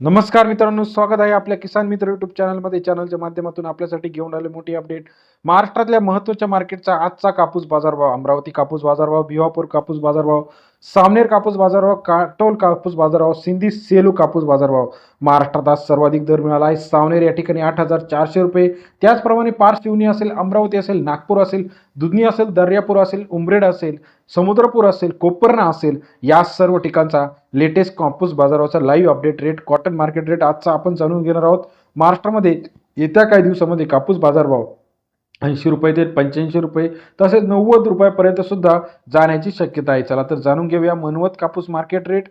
नमस्कार मित्रांनो स्वागत आहे आपल्या किसान मित्र युट्यूब चॅनलमध्ये. चॅनलच्या माध्यमातून आपल्यासाठी घेऊन आले मोठी अपडेट महाराष्ट्रातल्या महत्त्वाच्या मार्केटचा आजचा कापूस बाजारभाव अमरावती कापूस बाजारभाव भिवापूर कापूस बाजारभाव सामनेर कापूस बाजारभाव काटोल कापूस बाजारभाव सिंधी सेलू कापूस बाजारभाव. महाराष्ट्रात आज सर्वाधिक दर मिळाला आहे. सावनेर या ठिकाणी आठ हजार चारशे रुपये. त्याचप्रमाणे पारशिवनी असेल अमरावती असेल नागपूर असेल दुधनी असेल दर्यापूर असेल उमरेड असेल समुद्रपूर असेल कोपरना असेल या सर्व ठिकाणचा लेटेस्ट कापूस बाजाराचा live update rate cotton market rate आजचा आपण जाणून घेणार आहोत. महाराष्ट्रामध्ये येत्या काही दिवसामध्ये कापूस बाजारभाव ऐंशी रुपये ते पंच्याऐंशी रुपये तसेच नव्वद रुपयापर्यंत सुद्धा जाण्याची शक्यता आहे. चला तर जाणून घेऊया मनवत कापूस मार्केट रेट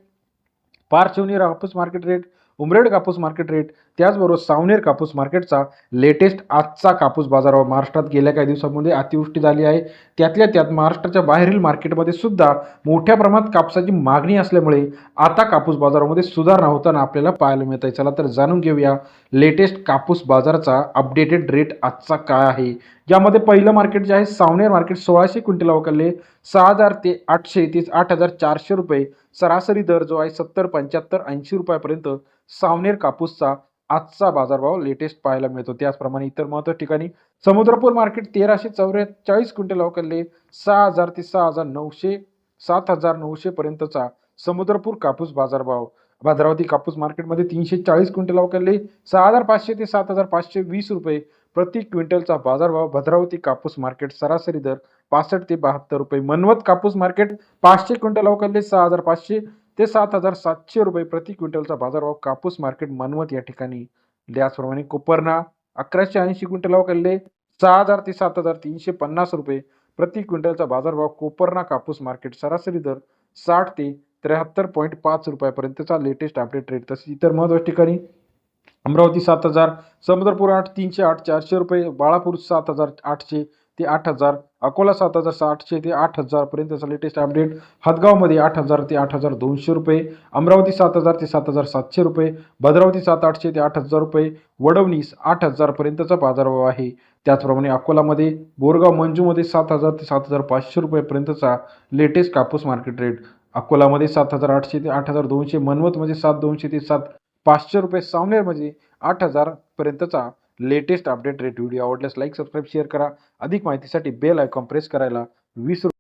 पारशिवनी कापूस मार्केट रेट उमरेड कापूस मार्केट रेट त्याचबरोबर सावनेर कापूस मार्केटचा लेटेस्ट आजचा कापूस बाजार महाराष्ट्रात गेल्या काही दिवसांमध्ये अतिवृष्टी झाली आहे. त्यातल्या त्यात महाराष्ट्राच्या बाहेरील मार्केटमध्ये सुद्धा मोठ्या प्रमाणात कापसाची मागणी असल्यामुळे आता कापूस बाजारामध्ये सुधारणा होताना आपल्याला पाहायला मिळत आहे. चला तर जाणून घेऊया लेटेस्ट कापूस बाजाराचा अपडेटेड रेट आजचा काय आहे. यामध्ये पहिलं मार्केट जे आहे सावनेर मार्केट सोळाशे क्विंटल अवकाले सहा हजार ते आठशे ते आठ हजार चारशे रुपये. सरासरी दर जो आहे सत्तर पंच्याहत्तर ऐंशी रुपयापर्यंत सावनेर कापूसचा आजचा बाजारभाव लेटेस्ट पाहायला मिळतो. त्याचप्रमाणे इतर महत्त्वाच्या ठिकाणी समुद्रपूर मार्केट तेराशे चौवेचाळीस क्विंटल अवकाले सहा हजार ते सहा हजार नऊशे सात हजार नऊशे पर्यंतचा समुद्रपूर कापूस बाजारभाव. भद्रावती कापूस मार्केटमध्ये तीनशे चाळीस क्विंटल अवकाले सहा हजार पाचशे ते सात हजार पाचशे वीस रुपये. प्रति क्विंटलचा बाजारभाव भद्रावती कापूस मार्केट सरासरी दर पासष्ट ते बहात्तर रुपये. मनवत कापूस मार्केट पाचशे क्विंटल अवकाले सहा हजार पाचशे ते सात हजार सातशे रुपये. प्रति क्विंटलचा बाजारभाव कापूस मार्केट मनवत या ठिकाणी त्याचप्रमाणे कोपरना अकराशे ऐंशी क्विंटल अवकाले सहा हजार ते सात हजार तीनशे पन्नास रुपये. प्रति क्विंटलचा बाजारभाव कोपरना कापूस मार्केट सरासरी दर साठ ते त्र्याहत्तर पॉईंट पाच रुपयापर्यंतचा लेटेस्ट अपडेट रेट तसेच इतर महत्त्वाच्या ठिकाणी अमरावती सात हजार समुद्रपूर आठ तीनशे आठ चारशे रुपये बाळापूर सात हजार आठशे ते आठ हजार अकोला सात हजार सातशे ते आठ हजारपर्यंतचा लेटेस्ट अपडेट हदगावमध्ये आठ हजार ते आठ हजार दोनशे रुपये अमरावती सात हजार ते सात हजार सातशे रुपये भद्रावती सात आठशे ते आठ हजार रुपये वडवणीस आठ हजारपर्यंतचा बाजारभाव आहे. त्याचप्रमाणे अकोलामध्ये बोरगाव मंजूमध्ये सात हजार ते सात हजार पाचशे रुपयेपर्यंतचा लेटेस्ट कापूस मार्केट रेट अकोलामध्ये सात हजार आठशे ते आठ हजार दोनशे मनवतमध्ये सात दोनशे ते सात पाचशे रुपये सावनेरमध्ये आठ हजारपर्यंतचा लेटेस्ट अपडेट रेट व्हिडिओ आवडल्यास लाईक सबस्क्राईब शेअर करा. अधिक माहितीसाठी बेल आयकॉन प्रेस करायला विसरू